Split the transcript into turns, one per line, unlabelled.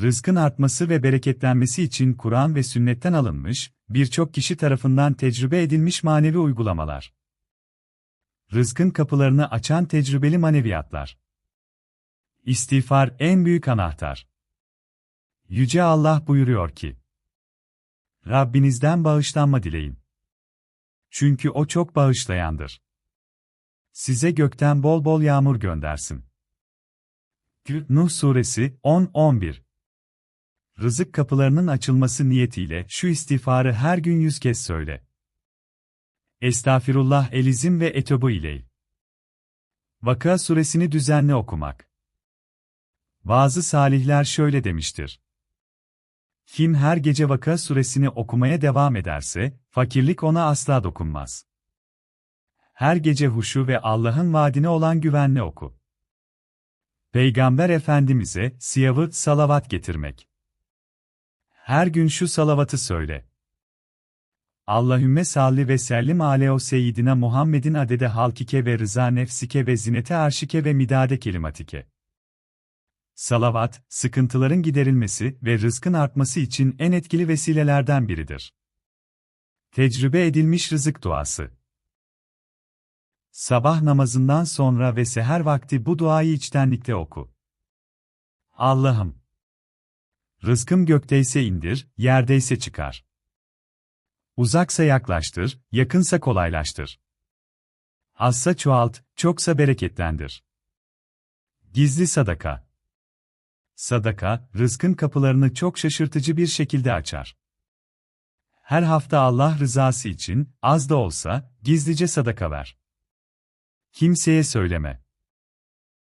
Rızkın artması ve bereketlenmesi için Kur'an ve sünnetten alınmış, birçok kişi tarafından tecrübe edilmiş manevi uygulamalar. Rızkın kapılarını açan tecrübeli maneviyatlar. İstiğfar en büyük anahtar. Yüce Allah buyuruyor ki, Rabbinizden bağışlanma dileyin. Çünkü O çok bağışlayandır. Size gökten bol bol yağmur göndersin. Nuh Suresi 10-11 Rızık kapılarının açılması niyetiyle şu istiğfarı her gün yüz kez söyle. Estağfirullah elizim ve etobu ile. Vakıa suresini düzenli okumak. Bazı salihler şöyle demiştir. Kim her gece Vakıa suresini okumaya devam ederse, fakirlik ona asla dokunmaz. Her gece huşu ve Allah'ın vaadine olan güvenle oku. Peygamber Efendimiz'e siyavı salavat getirmek. Her gün şu salavatı söyle. Allahümme salli ve sellim aleyho seyyidina Muhammedin adede halkike ve rıza nefsike ve zinete arşike ve midade kelimatike. Salavat, sıkıntıların giderilmesi ve rızkın artması için en etkili vesilelerden biridir. Tecrübe edilmiş rızık duası. Sabah namazından sonra ve seher vakti bu duayı içtenlikle oku. Allah'ım! Rızkım gökteyse indir, yerdeyse çıkar. Uzaksa yaklaştır, yakınsa kolaylaştır. Azsa çoğalt, çoksa bereketlendir. Gizli sadaka. Sadaka, rızkın kapılarını çok şaşırtıcı bir şekilde açar. Her hafta Allah rızası için, az da olsa, gizlice sadaka ver. Kimseye söyleme.